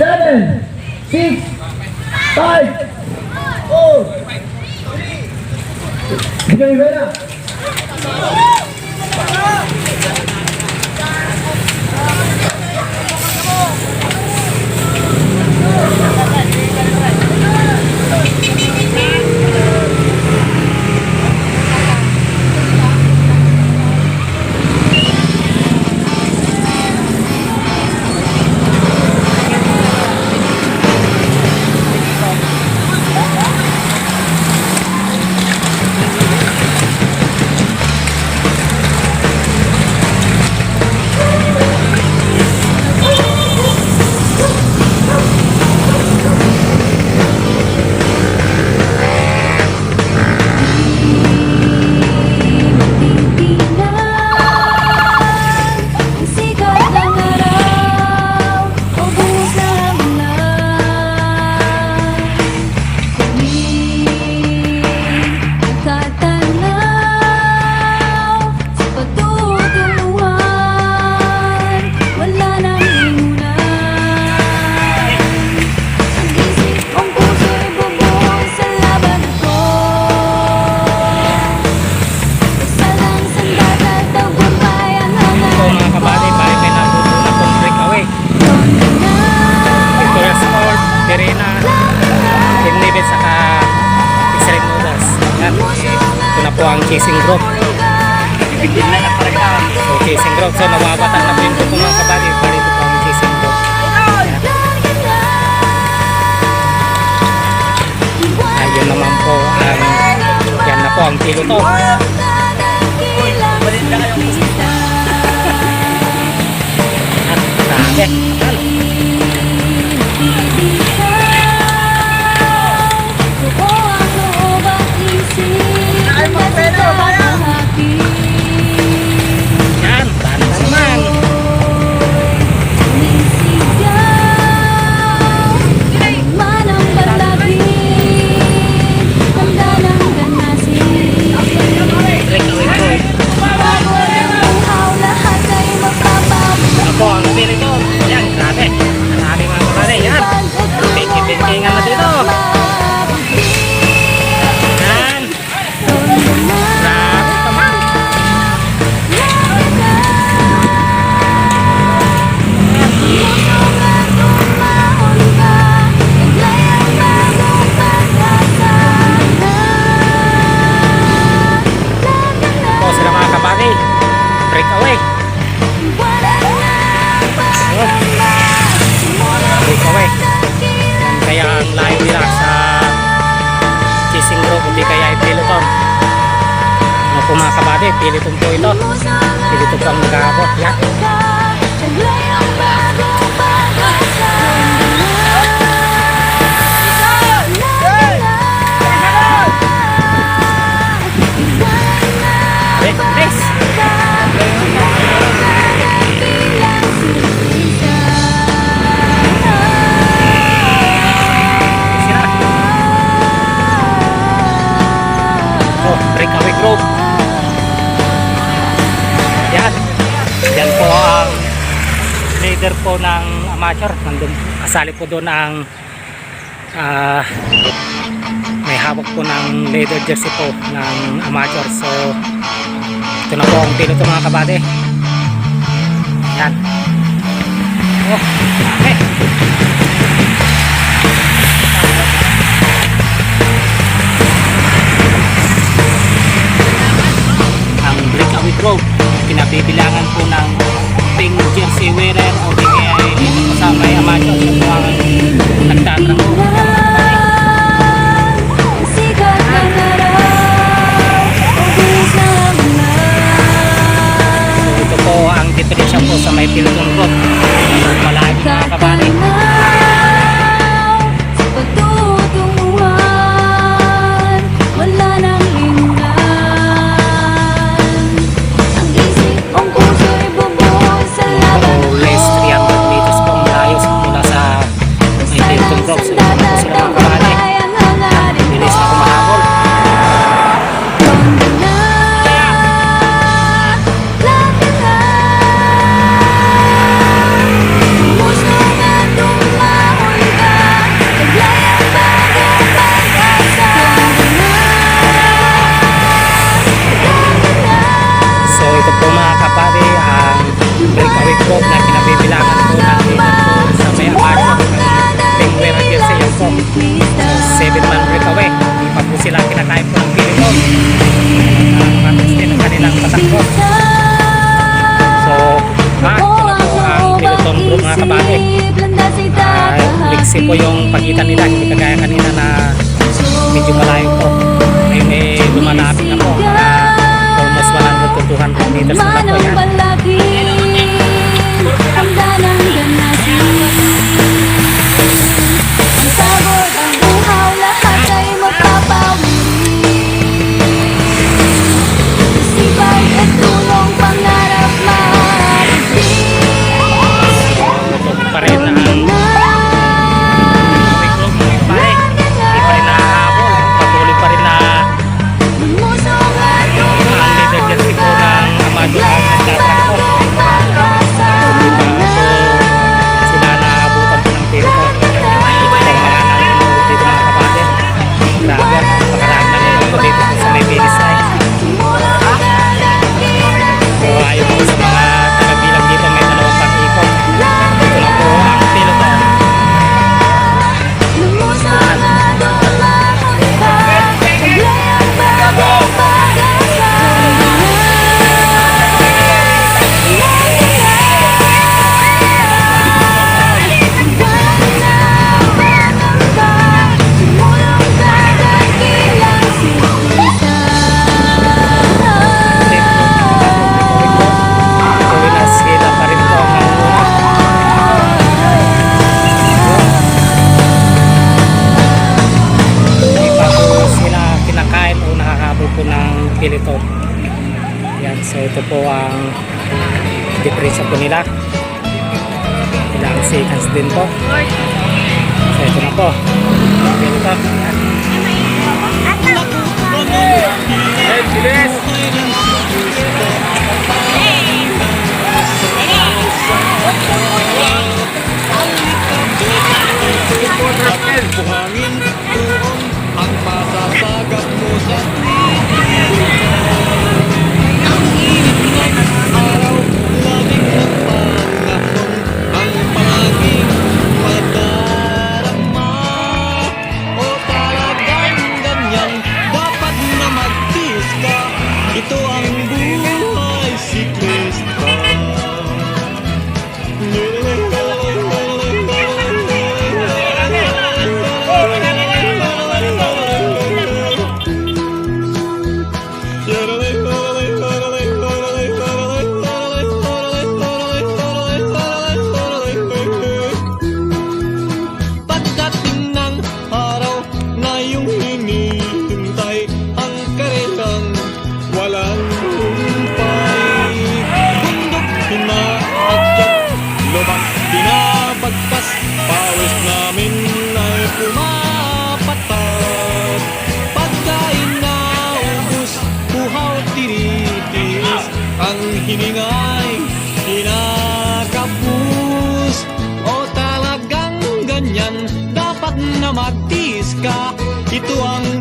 seven, six, five, four, three. Hindi ka kissing group. So, kissing group. So, nawawatan na rin po po mga kabali. Parito po ang kissing group. Ayun naman po ang yan na po ang piloto. At dami. আমাদের po mga kabady, pilitong po ito. Pilitong po ang mag-aabot. Yan. leader po ng amateur. Nandun, kasali po doon ang uh, may hawak po ng leather jersey po ng amateur. So ito na po ang piloto mga kabate. Yan. Oh, okay siguro mga kabate. Uh, po yung pagitan nila. Hindi kagaya kanina na medyo malayo po. Ngayon eh lumalapit na po. Uh, almost 100 to 200 meters na po yan. po nila ilang seconds din to so ito na po ito Hey, bilis! Buhangin! quiero Ka itu ang